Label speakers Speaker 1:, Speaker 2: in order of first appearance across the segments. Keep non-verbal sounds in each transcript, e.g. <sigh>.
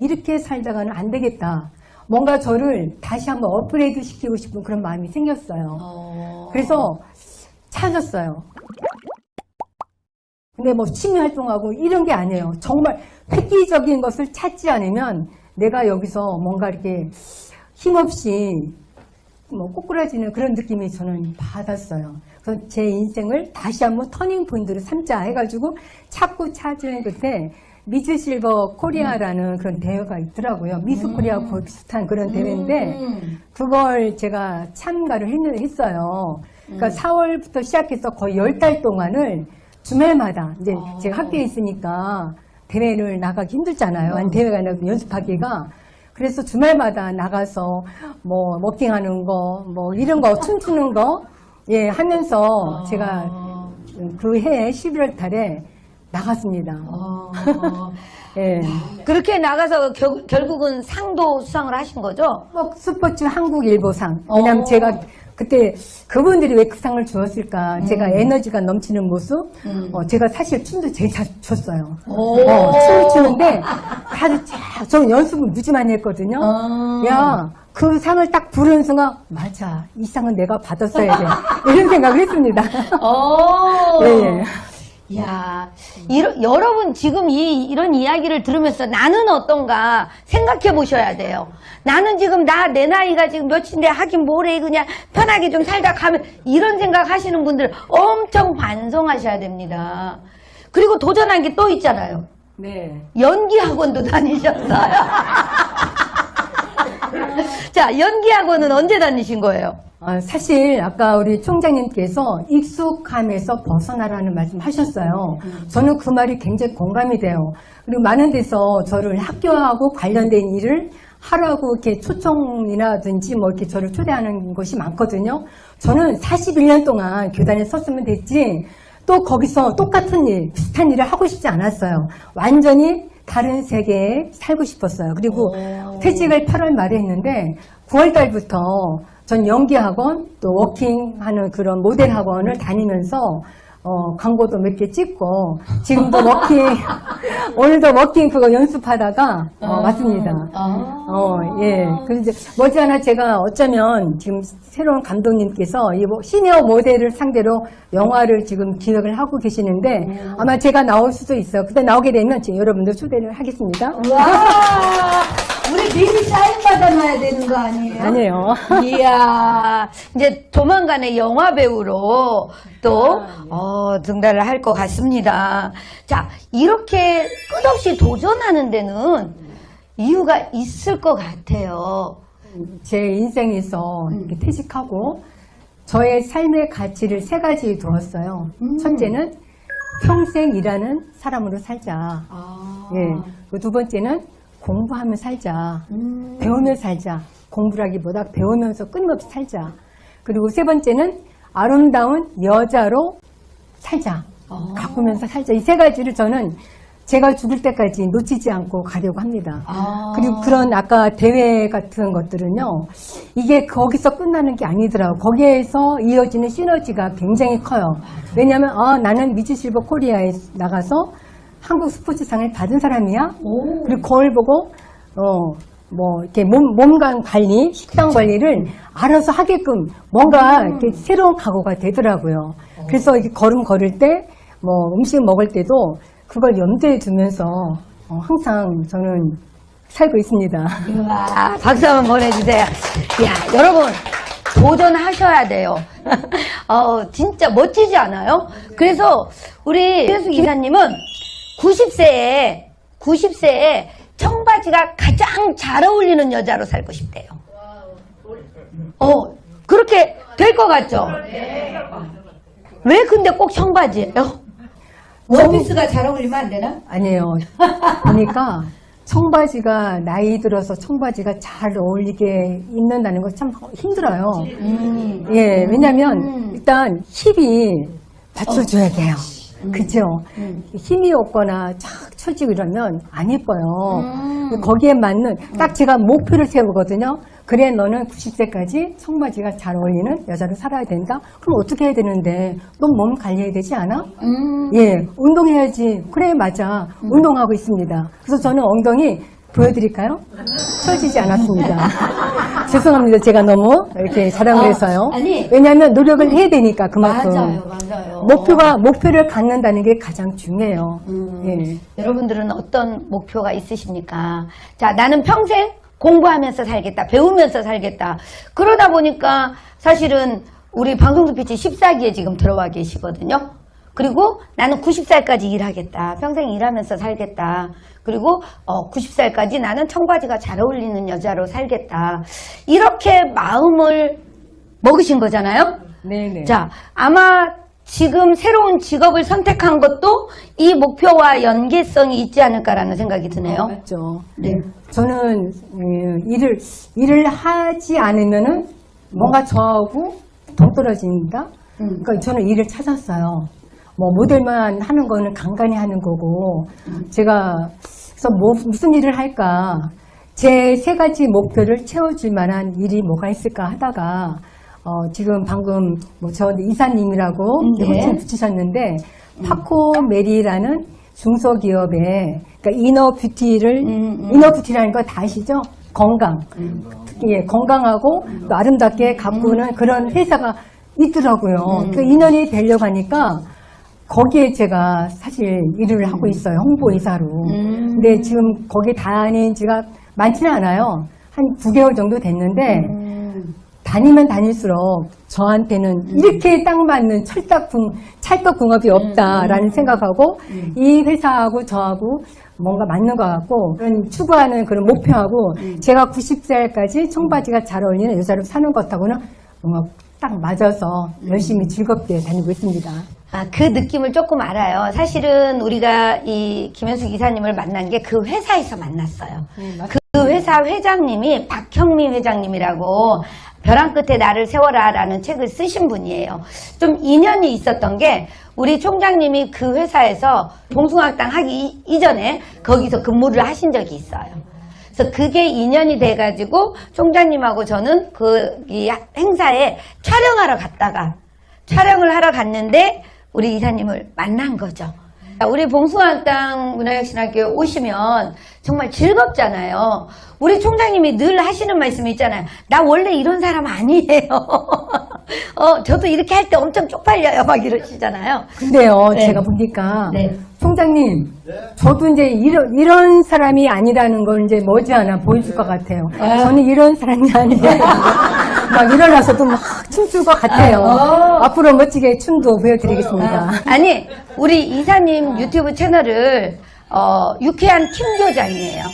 Speaker 1: 이렇게 살다가는 안 되겠다. 뭔가 저를 다시 한번 업그레이드 시키고 싶은 그런 마음이 생겼어요.
Speaker 2: 어.
Speaker 1: 그래서 찾았어요. 근데 뭐 취미 활동하고 이런 게 아니에요. 정말 획기적인 것을 찾지 않으면 내가 여기서 뭔가 이렇게 힘없이 뭐 꼬꾸라지는 그런 느낌이 저는 받았어요. 그래서 제 인생을 다시 한번 터닝 포인트를 삼자 해가지고 찾고 찾은 끝에 미즈 실버 코리아라는 그런 대회가 있더라고요. 미스 코리아 거 비슷한 그런 대회인데
Speaker 2: 음.
Speaker 1: 그걸 제가 참가를 했- 했어요. 그러니까 4월부터 시작해서 거의 열달 동안을 주말마다 이제
Speaker 2: 아.
Speaker 1: 제가 학교에 있으니까 대회를 나가기 힘들잖아요. 아니 대회가 아니라 연습하기가. 그래서 주말마다 나가서 뭐 워킹하는 거, 뭐 이런 거 춤추는 거, 예 하면서 제가 그 해에 11월 달에 나갔습니다.
Speaker 2: 어. <laughs>
Speaker 1: 예.
Speaker 2: 그렇게 나가서 겨- 결국은 상도 수상을 하신 거죠?
Speaker 1: 뭐 스포츠 한국일보상. 왜냐면
Speaker 2: 어.
Speaker 1: 제가 그때 그분들이 왜 그 상을 주었을까. 제가 에너지가 넘치는 모습.
Speaker 2: 음.
Speaker 1: 어, 제가 사실 춤도 제일 잘 췄어요.
Speaker 2: 오.
Speaker 1: 어, 춤을 추는데 다들 자, 저 연습을 무지 많이 했거든요.
Speaker 2: 어.
Speaker 1: 야, 그 상을 딱 부르는 순간 맞아. 이 상은 내가 받았어야 돼. 이런 생각을 했습니다.
Speaker 2: 어. <laughs>
Speaker 1: 예, 예.
Speaker 2: 야, 이러, 여러분 지금 이, 이런 이야기를 들으면서 나는 어떤가 생각해 보셔야 돼요. 나는 지금 나, 내 나이가 지금 몇인데 하긴 뭐래 그냥 편하게 좀 살다 가면 이런 생각 하시는 분들 엄청 반성하셔야 됩니다. 그리고 도전한 게 또 있잖아요.
Speaker 1: 네.
Speaker 2: 연기 학원도 다니셨어요. <laughs> 자, 연기 학원은 언제 다니신 거예요?
Speaker 1: 아, 사실 아까 우리 총장님께서 익숙함에서 벗어나라는 말씀 하셨어요. 저는 그 말이 굉장히 공감이 돼요. 그리고 많은 데서 저를 학교하고 관련된 일을 하라고 이렇게 초청이라든지 뭐 이렇게 저를 초대하는 것이 많거든요. 저는 41년 동안 교단에 섰으면 됐지 또 거기서 똑같은 일, 비슷한 일을 하고 싶지 않았어요. 완전히 다른 세계에 살고 싶었어요. 그리고
Speaker 2: 오.
Speaker 1: 퇴직을 8월 말에 했는데 9월 달부터 전 연기 학원 또 워킹 하는 그런 모델 학원을 다니면서 어, 광고도 몇 개 찍고 지금도 워킹 <laughs> 오늘도 워킹 그거 연습하다가 어, 왔습니다.
Speaker 2: 아.
Speaker 1: 어, 예. 그래서 이제 머지않아 제가 어쩌면 지금 새로운 감독님께서 이 모- 시니어 모델을 상대로 영화를 지금 기획을 하고 계시는데 아마 제가 나올 수도 있어요. 그때 나오게 되면 제가 여러분들 초대를 하겠습니다. <laughs>
Speaker 2: 와, 우리 미리 사인 받아놔야 되는 거 아니에요?
Speaker 1: 아니에요. <laughs>
Speaker 2: 이야, 이제 조만간에 영화 배우로 또 어, 등단을 할 것 같습니다. 자, 이렇게 끝없이 도전하는 데는 이유가 있을 것 같아요.
Speaker 1: 제 인생에서 이렇게 퇴직하고 저의 삶의 가치를 세 가지 두었어요. 첫째는 평생 일하는 사람으로 살자.
Speaker 2: 아,
Speaker 1: 예. 그 두 번째는 공부하며 살자.
Speaker 2: 음.
Speaker 1: 배우며 살자. 공부라기보다 배우면서 끊임없이 살자. 그리고 세 번째는 아름다운 여자로 살자.
Speaker 2: 어.
Speaker 1: 가꾸면서 살자. 이 세 가지를 저는 제가 죽을 때까지 놓치지 않고 가려고 합니다.
Speaker 2: 아.
Speaker 1: 그리고 그런 아까 대회 같은 것들은요, 이게 거기서 끝나는 게 아니더라고요. 거기에서 이어지는 시너지가 굉장히 커요. 왜냐하면, 아, 나는 미즈실버 코리아에 나가서 한국 스포츠상을 받은 사람이야?
Speaker 2: 오.
Speaker 1: 그리고 거울 보고, 어, 뭐, 이렇게 몸, 몸관 관리, 식단 관리를 알아서 하게끔 뭔가 이렇게 새로운 각오가 되더라고요. 그래서 이렇게 걸음 걸을 때, 뭐, 음식 먹을 때도 그걸 염두에 두면서 어, 항상 저는 살고 있습니다.
Speaker 2: 우와, 박수 한번 보내주세요. 야, 여러분, 도전하셔야 돼요. <laughs> 어, 진짜 멋지지 않아요? 그래서 우리 최수 기사님은 90세에, 90세에 청바지가 가장 잘 어울리는 여자로 살고 싶대요. 어, 그렇게 될 것 같죠? 왜 근데 꼭 청바지예요? 원피스가 잘 어울리면 안 되나?
Speaker 1: 아니에요. 보니까 청바지가 나이 들어서 청바지가 잘 어울리게 입는다는 거 참 힘들어요.
Speaker 2: 음.
Speaker 1: 예, 왜냐면 일단 힙이 받쳐줘야 돼요. 그죠? 힘이 없거나 착 처지고 이러면 안 예뻐요.
Speaker 2: 음.
Speaker 1: 거기에 맞는 딱 제가 목표를 세우거든요. 그래 너는 90세까지 청바지가 잘 어울리는 여자로 살아야 된다. 그럼 어떻게 해야 되는데 너몸 관리해야 되지 않아?
Speaker 2: 음.
Speaker 1: 예, 운동해야지. 그래, 맞아. 운동하고 있습니다. 그래서 저는 엉덩이 보여드릴까요? 쳐지지 않았습니다. <laughs> 죄송합니다. 제가 너무 이렇게 자랑을
Speaker 2: 어,
Speaker 1: 해서요.
Speaker 2: 아니.
Speaker 1: 왜냐하면 노력을 해야 되니까 그만큼.
Speaker 2: 맞아요, 맞아요.
Speaker 1: 목표가, 목표를 갖는다는 게 가장 중요해요.
Speaker 2: 음.
Speaker 1: 예.
Speaker 2: 여러분들은 어떤 목표가 있으십니까? 자, 나는 평생 공부하면서 살겠다, 배우면서 살겠다. 그러다 보니까 사실은 우리 방송도 피치 14기에 지금 들어와 계시거든요. 그리고 나는 90살까지 일하겠다. 평생 일하면서 살겠다. 그리고 어, 90살까지 나는 청바지가 잘 어울리는 여자로 살겠다. 이렇게 마음을 먹으신 거잖아요.
Speaker 1: 네네.
Speaker 2: 자, 아마 지금 새로운 직업을 선택한 것도 이 목표와 연계성이 있지 않을까라는 생각이 드네요.
Speaker 1: 맞죠.
Speaker 2: 네.
Speaker 1: 저는 음, 일을 일을 하지 않으면은 뭔가 저하고 동떨어집니다.
Speaker 2: 음.
Speaker 1: 그러니까 저는 일을 찾았어요. 뭐 모델만 하는 거는 간간히 하는 거고 제가 그래서 뭐 무슨 일을 할까 제 세 가지 목표를 채워줄 만한 일이 뭐가 있을까 하다가 어, 지금 방금 뭐 저 이사님이라고
Speaker 2: 음, 네.
Speaker 1: 호칭 붙이셨는데 파코 메리라는 중소기업에 그러니까 이너 뷰티를
Speaker 2: 음, 음.
Speaker 1: 이너 뷰티라는 거 다 아시죠? 건강. 예, 건강하고 또 아름답게 가꾸는 그런 회사가 있더라고요. 그 인연이 되려고 하니까 거기에 제가 사실 일을 하고 있어요. 홍보이사로.
Speaker 2: 음.
Speaker 1: 근데 지금 거기 다닌 지가 많지는 않아요. 한 9개월 정도 됐는데
Speaker 2: 음.
Speaker 1: 다니면 다닐수록 저한테는 이렇게 딱 맞는 찰떡궁, 찰떡궁합이 없다라는 생각하고 이 회사하고 저하고 뭔가 맞는 것 같고 그런 추구하는 그런 목표하고 제가 90살까지 청바지가 잘 어울리는 여자로 사는 것하고는 뭔가 딱 맞아서 열심히 즐겁게 다니고 있습니다.
Speaker 2: 아, 그 느낌을 조금 알아요. 사실은 우리가 이 김현수 기사님을 만난 게 그 회사에서 만났어요. 그 회사 회장님이 박형미 회장님이라고 벼랑 끝에 나를 세워라 라는 책을 쓰신 분이에요. 좀 인연이 있었던 게 우리 총장님이 그 회사에서 봉숭아학당 하기 이- 이전에 거기서 근무를 하신 적이 있어요. 그래서 그게 인연이 돼가지고 총장님하고 저는 그이 행사에 촬영하러 갔다가 촬영을 하러 갔는데 우리 이사님을 만난 거죠. 우리 봉숭아학당 문화혁신학교에 오시면 정말 즐겁잖아요. 우리 총장님이 늘 하시는 말씀이 있잖아요. 나 원래 이런 사람 아니에요. <laughs> 어, 저도 이렇게 할 때 엄청 쪽팔려요. 막 이러시잖아요.
Speaker 1: 근데요,
Speaker 2: 네.
Speaker 1: 제가 보니까
Speaker 2: 네.
Speaker 1: 총장님, 저도 이제 이런, 이런 사람이 아니라는 걸 이제 머지않아 보여줄 것 같아요. 저는 이런 사람이 아닌데 <laughs> 막 일어나서도 막 춤출 것 같아요.
Speaker 2: 어.
Speaker 1: 앞으로 멋지게 춤도 보여드리겠습니다.
Speaker 2: 아니, 우리 이사님 유튜브 채널을, 어, 유쾌한 김교장이에요.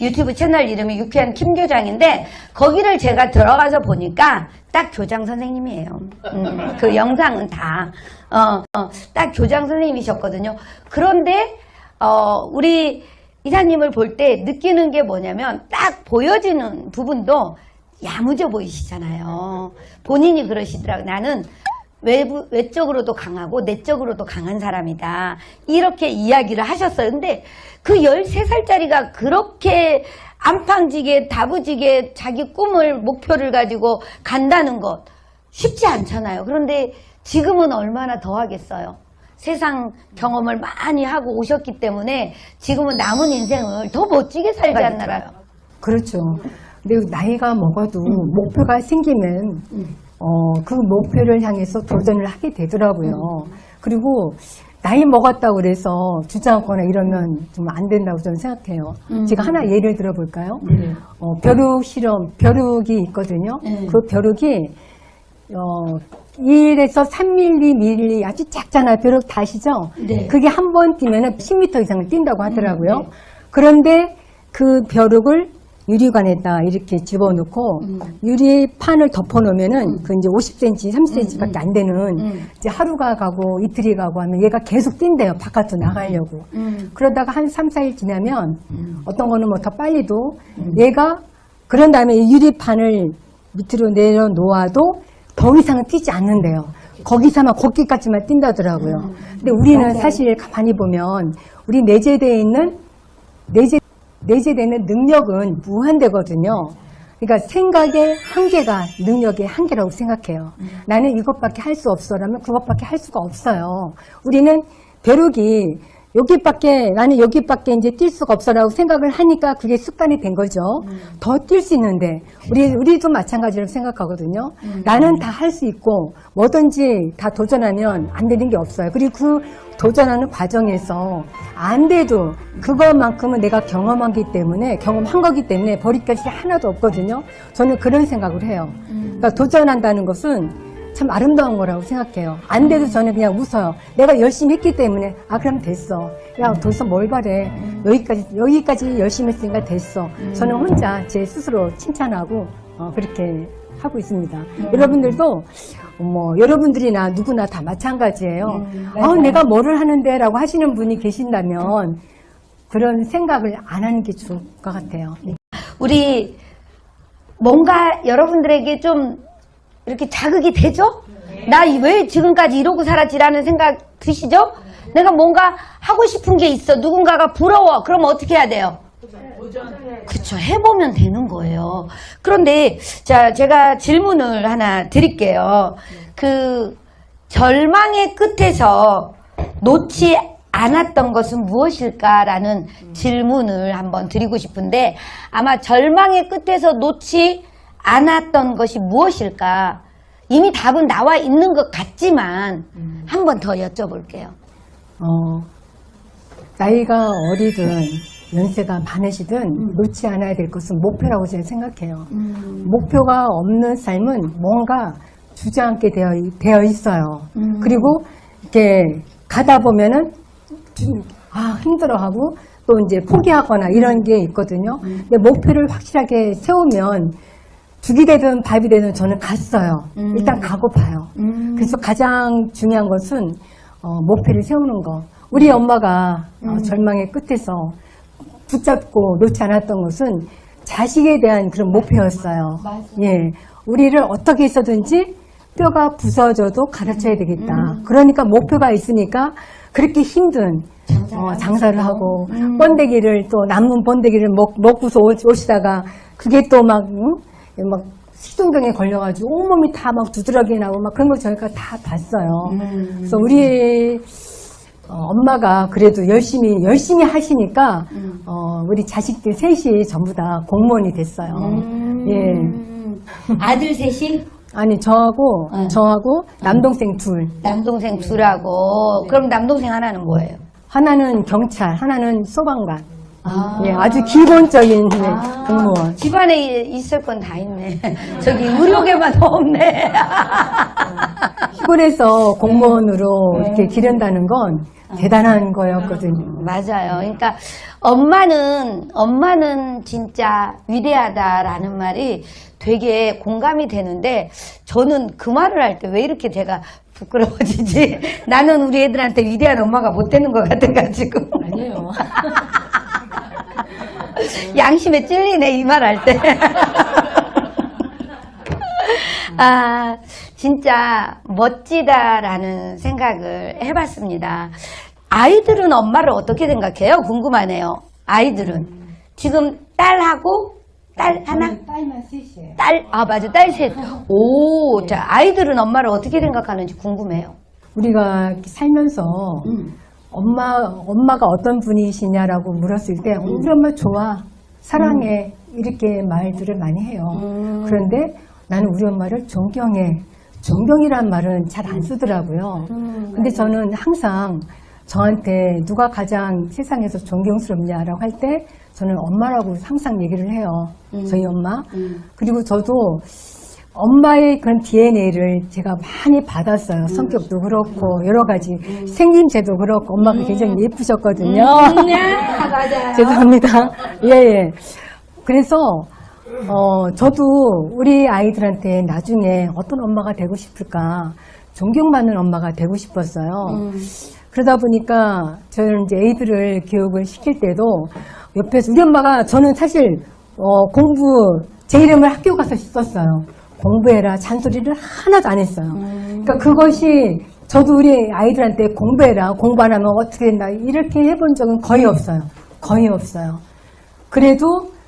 Speaker 2: 유튜브 채널 이름이 유쾌한 김교장인데, 거기를 제가 들어가서 보니까 딱 교장 선생님이에요. 음, 그 영상은 다. 어, 어, 딱 교장 선생님이셨거든요. 그런데, 어, 우리 이사님을 볼 때 느끼는 게 뭐냐면, 딱 보여지는 부분도 야무져 보이시잖아요. 본인이 그러시더라고요. 나는 외부, 외적으로도 강하고 내적으로도 강한 사람이다. 이렇게 이야기를 하셨어요. 근데 그 13살짜리가 그렇게 안팡지게, 다부지게 자기 꿈을, 목표를 가지고 간다는 것 쉽지 않잖아요. 그런데 지금은 얼마나 더 하겠어요. 세상 경험을 많이 하고 오셨기 때문에 지금은 남은 인생을 더 멋지게 살지 않나요?
Speaker 1: 그렇죠. 근데 나이가 먹어도 목표가 생기면 어, 그 목표를 향해서 도전을 하게 되더라고요. 그리고 나이 먹었다고 그래서 주저앉거나 이러면 좀 안 된다고 저는 생각해요. 제가 하나 예를 들어볼까요? 어, 벼룩 실험, 벼룩이 있거든요.
Speaker 2: 네.
Speaker 1: 그 벼룩이 어, 1에서 3mm 아주 작잖아요. 벼룩 다 아시죠?
Speaker 2: 네.
Speaker 1: 그게 한 번 뛰면 10m 이상을 뛴다고 하더라고요. 그런데 그 벼룩을 유리관에다 이렇게 집어넣고 유리판을 덮어놓으면은 그 이제 50cm, 30cm밖에 안 되는
Speaker 2: 음.
Speaker 1: 이제 하루가 가고 이틀이 가고 하면 얘가 계속 뛴대요. 바깥으로 나가려고.
Speaker 2: 음.
Speaker 1: 그러다가 한 3, 4일 지나면 어떤 거는 뭐 더 빨리도 얘가 그런 다음에 이 유리판을 밑으로 내려놓아도 더 이상은 뛰지 않는데요. 거기서만 걷기까지만 뛴다더라고요. 근데 우리는 사실 가만히 보면 우리 내재되어 있는 내재 내재되는 능력은 무한대거든요. 그러니까 생각의 한계가 능력의 한계라고 생각해요. 나는 이것밖에 할 수 없어라면 그것밖에 할 수가 없어요. 우리는 벼룩이 여기밖에 나는 여기밖에 이제 뛸 수가 없어라고 생각을 하니까 그게 습관이 된 거죠. 더뛸 수 있는데 우리 우리도 마찬가지로 생각하거든요. 나는 다 할 수 있고 뭐든지 다 도전하면 안 되는 게 없어요. 그리고 그 도전하는 과정에서 안 돼도 그것만큼은 내가 경험하기 때문에 경험한 거기 때문에 버릴 것이 하나도 없거든요. 저는 그런 생각을 해요. 그러니까 도전한다는 것은 참 아름다운 거라고 생각해요. 안 돼도 저는 그냥 웃어요. 내가 열심히 했기 때문에 아 그럼 됐어. 야 벌써 뭘 바래. 여기까지 여기까지 열심히 했으니까 됐어. 저는 혼자 제 스스로 칭찬하고 어, 그렇게 하고 있습니다. 여러분들도 뭐 여러분들이나 누구나 다 마찬가지예요. 아 내가 뭐를 하는데라고 하시는 분이 계신다면 그런 생각을 안 하는 게 좋을 것 같아요.
Speaker 2: 우리 뭔가 여러분들에게 좀 이렇게 자극이 되죠? 나 왜 지금까지 이러고 살았지라는 생각 드시죠? 내가 뭔가 하고 싶은 게 있어. 누군가가 부러워. 그럼 어떻게 해야 돼요? 그쵸. 해보면 되는 거예요. 그런데, 자, 제가 질문을 하나 드릴게요. 그, 절망의 끝에서 놓지 않았던 것은 무엇일까라는 질문을 한번 드리고 싶은데, 아마 절망의 끝에서 놓지 않았던 것이 무엇일까? 이미 답은 나와 있는 것 같지만, 한번 더 여쭤볼게요.
Speaker 1: 어, 나이가 어리든 연세가 많으시든 놓지 않아야 될 것은 목표라고 저는 생각해요. 목표가 없는 삶은 뭔가 주저앉게 되어, 되어 있어요. 그리고 이렇게 가다 보면은 좀, 아, 힘들어하고 또 이제 포기하거나 이런 게 있거든요. 근데 목표를 확실하게 세우면 죽이 되든 밥이 되든 저는 갔어요. 일단 가고 봐요. 그래서 가장 중요한 것은 어, 목표를 세우는 거. 우리 엄마가 어, 절망의 끝에서 붙잡고 놓지 않았던 것은 자식에 대한 그런 목표였어요. 예, 우리를 어떻게 해서든지 뼈가 부서져도 가르쳐야 되겠다. 그러니까 목표가 있으니까 그렇게 힘든 어, 장사를 하고 번데기를 또 남은 번데기를 먹, 먹고서 오- 오시다가 그게 또막 막 식중병에 걸려가지고 온몸이 다 막 두드러기 나고 막 그런 걸 저희가 다 봤어요. 그래서 우리 어, 엄마가 그래도 열심히 열심히 하시니까 어, 우리 자식들 셋이 전부 다 공무원이 됐어요. 예.
Speaker 2: 아들 셋이?
Speaker 1: 아니 저하고
Speaker 2: 네.
Speaker 1: 저하고 남동생 둘.
Speaker 2: 남동생 둘하고 그럼 남동생 하나는 뭐예요?
Speaker 1: 하나는 경찰, 하나는 소방관.
Speaker 2: 아.
Speaker 1: 예, 아주 기본적인 네, 공무원.
Speaker 2: 집안에 있을 건 다 있네. <laughs> 저기 의료계만 없네. <laughs>
Speaker 1: 시골에서 공무원으로 이렇게 기른다는 건 대단한 거였거든요.
Speaker 2: 맞아요. 그러니까 엄마는 엄마는 진짜 위대하다라는 말이 되게 공감이 되는데 저는 그 말을 할 때 왜 이렇게 제가 부끄러워지지? <laughs> 나는 우리 애들한테 위대한 엄마가 못 되는 것 같아가지고.
Speaker 1: 아니에요.
Speaker 2: 양심에 찔리네 이 말 할 때. <laughs> 아 진짜 멋지다라는 생각을 해봤습니다. 아이들은 엄마를 어떻게 생각해요? 궁금하네요. 아이들은 지금 딸하고 딸 하나?
Speaker 1: 딸만 셋이에요.
Speaker 2: 딸, 아, 맞아, 딸 셋. 오, 자, 아이들은 엄마를 어떻게 생각하는지 궁금해요.
Speaker 1: 우리가 살면서 엄마 엄마가 어떤 분이시냐라고 물었을 때 우리 엄마 좋아 사랑해 이렇게 말들을 많이 해요. 그런데 나는 우리 엄마를 존경해 존경이란 말은 잘 안 쓰더라고요. 근데 저는 항상 저한테 누가 가장 세상에서 존경스럽냐라고 할 때 저는 엄마라고 항상 얘기를 해요. 저희 엄마. 그리고 저도 엄마의 그런 DNA를 제가 많이 받았어요. 성격도 그렇고, 여러 가지. 생김새도 그렇고, 엄마가 굉장히 예쁘셨거든요. <laughs>
Speaker 2: 맞아요.
Speaker 1: 죄송합니다. 예, 예. 그래서, 어, 저도 우리 아이들한테 나중에 어떤 엄마가 되고 싶을까, 존경받는 엄마가 되고 싶었어요. 그러다 보니까 저는 이제 애들을 교육을 시킬 때도 옆에서 우리 엄마가 저는 사실 어, 공부 제 이름을 학교 가서 썼어요. 공부해라 잔소리를 하나도 안 했어요. 그러니까 그것이 저도 우리 아이들한테 공부해라 공부 안 하면 어떻게 된다 이렇게 해본 적은 거의 없어요. 거의 없어요. 그래도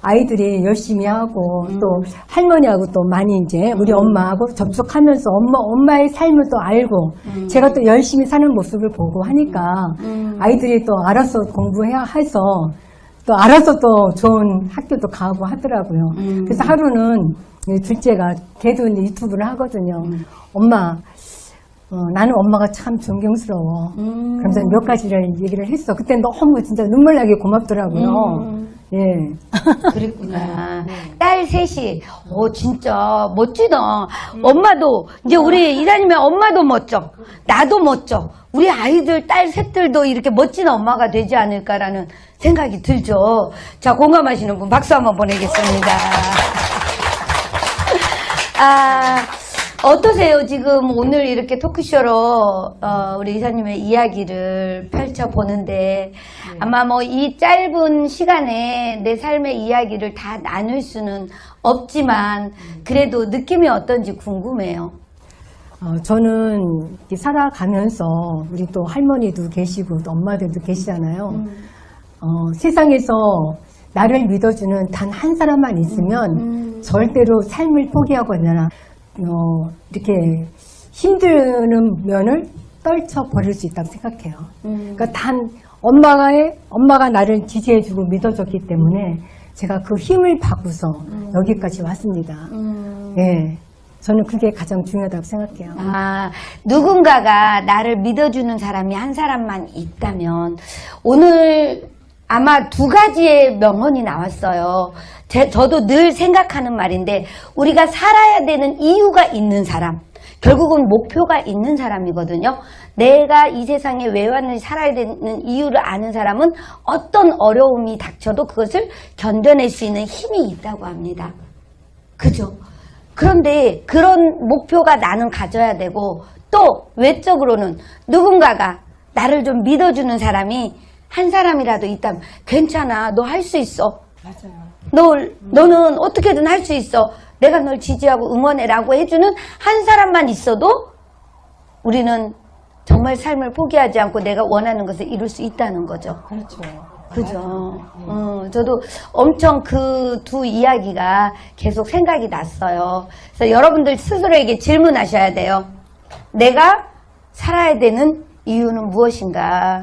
Speaker 1: 아이들이 열심히 하고 또 할머니하고 또 많이 이제 우리 엄마하고 접촉하면서 엄마 엄마의 삶을 또 알고 제가 또 열심히 사는 모습을 보고 하니까 아이들이 또 알아서 공부해야 해서 또 알아서 또 좋은 학교도 가고 하더라고요. 그래서 하루는 이 둘째가 걔도 이제 유튜브를 하거든요. 엄마 어, 나는 엄마가 참 존경스러워. 그러면서 몇 가지를 얘기를 했어. 그때 너무 진짜 눈물 나게 고맙더라고요. 예.
Speaker 2: 그랬구나. 딸 셋이, 오, 진짜 멋지다. 엄마도, 이제 우리 이사님의 엄마도 멋져. 나도 멋져. 우리 아이들, 딸 셋들도 이렇게 멋진 엄마가 되지 않을까라는 생각이 들죠. 자, 공감하시는 분 박수 한번 보내겠습니다. <laughs> 아, 어떠세요? 지금 오늘 이렇게 토크쇼로 어, 우리 이사님의 이야기를 펼쳐보는데 아마 뭐 이 짧은 시간에 내 삶의 이야기를 다 나눌 수는 없지만 그래도 느낌이 어떤지 궁금해요.
Speaker 1: 어, 저는 이렇게 살아가면서 우리 또 할머니도 계시고 또 엄마들도 계시잖아요. 어, 세상에서 나를 믿어주는 단 한 사람만 있으면 절대로 삶을 포기하거나 어, 이렇게 힘드는 면을 떨쳐 버릴 수 있다고 생각해요. 그러니까 단 엄마가의 엄마가 나를 지지해주고 믿어줬기 때문에 제가 그 힘을 받고서 여기까지 왔습니다. 예, 저는 그게 가장 중요하다고 생각해요.
Speaker 2: 아, 누군가가 나를 믿어주는 사람이 한 사람만 있다면, 오늘 아마 두 가지의 명언이 나왔어요. 제, 저도 늘 생각하는 말인데, 우리가 살아야 되는 이유가 있는 사람, 결국은 목표가 있는 사람이거든요. 내가 이 세상에 왜 왔는지 살아야 되는 이유를 아는 사람은 어떤 어려움이 닥쳐도 그것을 견뎌낼 수 있는 힘이 있다고 합니다. 그죠? 그런데 그런 목표가 나는 가져야 되고 또 외적으로는 누군가가 나를 좀 믿어주는 사람이 한 사람이라도 있다면 괜찮아 너 할 수 있어 너, 너는 어떻게든 할 수 있어 내가 널 지지하고 응원해라고 해주는 한 사람만 있어도 우리는 정말 삶을 포기하지 않고 내가 원하는 것을 이룰 수 있다는 거죠.
Speaker 1: 그렇죠.
Speaker 2: 그죠. 어, 저도 엄청 그 두 이야기가 계속 생각이 났어요. 그래서 여러분들 스스로에게 질문하셔야 돼요. 내가 살아야 되는 이유는 무엇인가?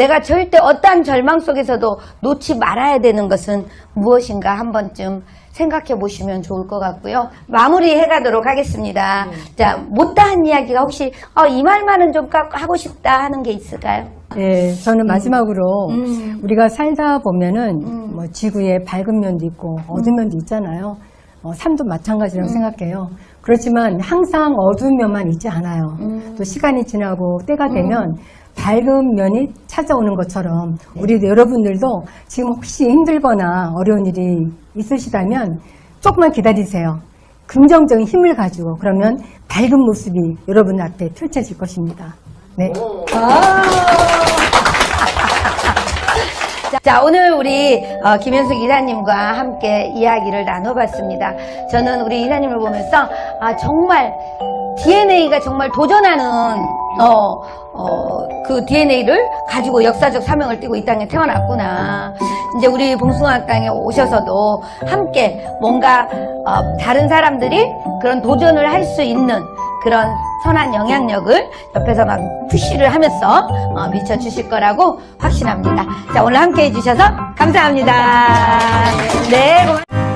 Speaker 2: 내가 절대 어떠한 절망 속에서도 놓지 말아야 되는 것은 무엇인가 한 번쯤 생각해 보시면 좋을 것 같고요. 마무리 해 가도록 하겠습니다. 자, 못다한 이야기가 혹시 어, 이 말만은 좀 까- 하고 싶다 하는 게 있을까요?
Speaker 1: 예, 저는 마지막으로
Speaker 2: 음.
Speaker 1: 우리가 살다 보면은 뭐 지구에 밝은 면도 있고 어두운 면도 있잖아요. 어, 삶도 마찬가지라고
Speaker 2: 음.
Speaker 1: 생각해요. 그렇지만 항상 어두운 면만 있지 않아요.
Speaker 2: 음.
Speaker 1: 또 시간이 지나고 때가 되면 밝은 면이 찾아오는 것처럼 우리 여러분들도 지금 혹시 힘들거나 어려운 일이 있으시다면 조금만 기다리세요. 긍정적인 힘을 가지고 그러면 밝은 모습이 여러분 앞에 펼쳐질 것입니다. 네. <laughs>
Speaker 2: 자, 오늘 우리 어, 김현숙 이사님과 함께 이야기를 나눠봤습니다. 저는 우리 이사님을 보면서 아, 정말 DNA가 정말 도전하는 어, 어, 그 DNA를 가지고 역사적 사명을 띠고 이 땅에 태어났구나. 이제 우리 봉숭아 땅에 오셔서도 함께 뭔가 어, 다른 사람들이 그런 도전을 할 수 있는 그런 선한 영향력을 옆에서 막 푸시를 하면서 어, 미쳐주실 거라고 확신합니다. 자, 오늘 함께 해주셔서 감사합니다. 네, 고맙습니다.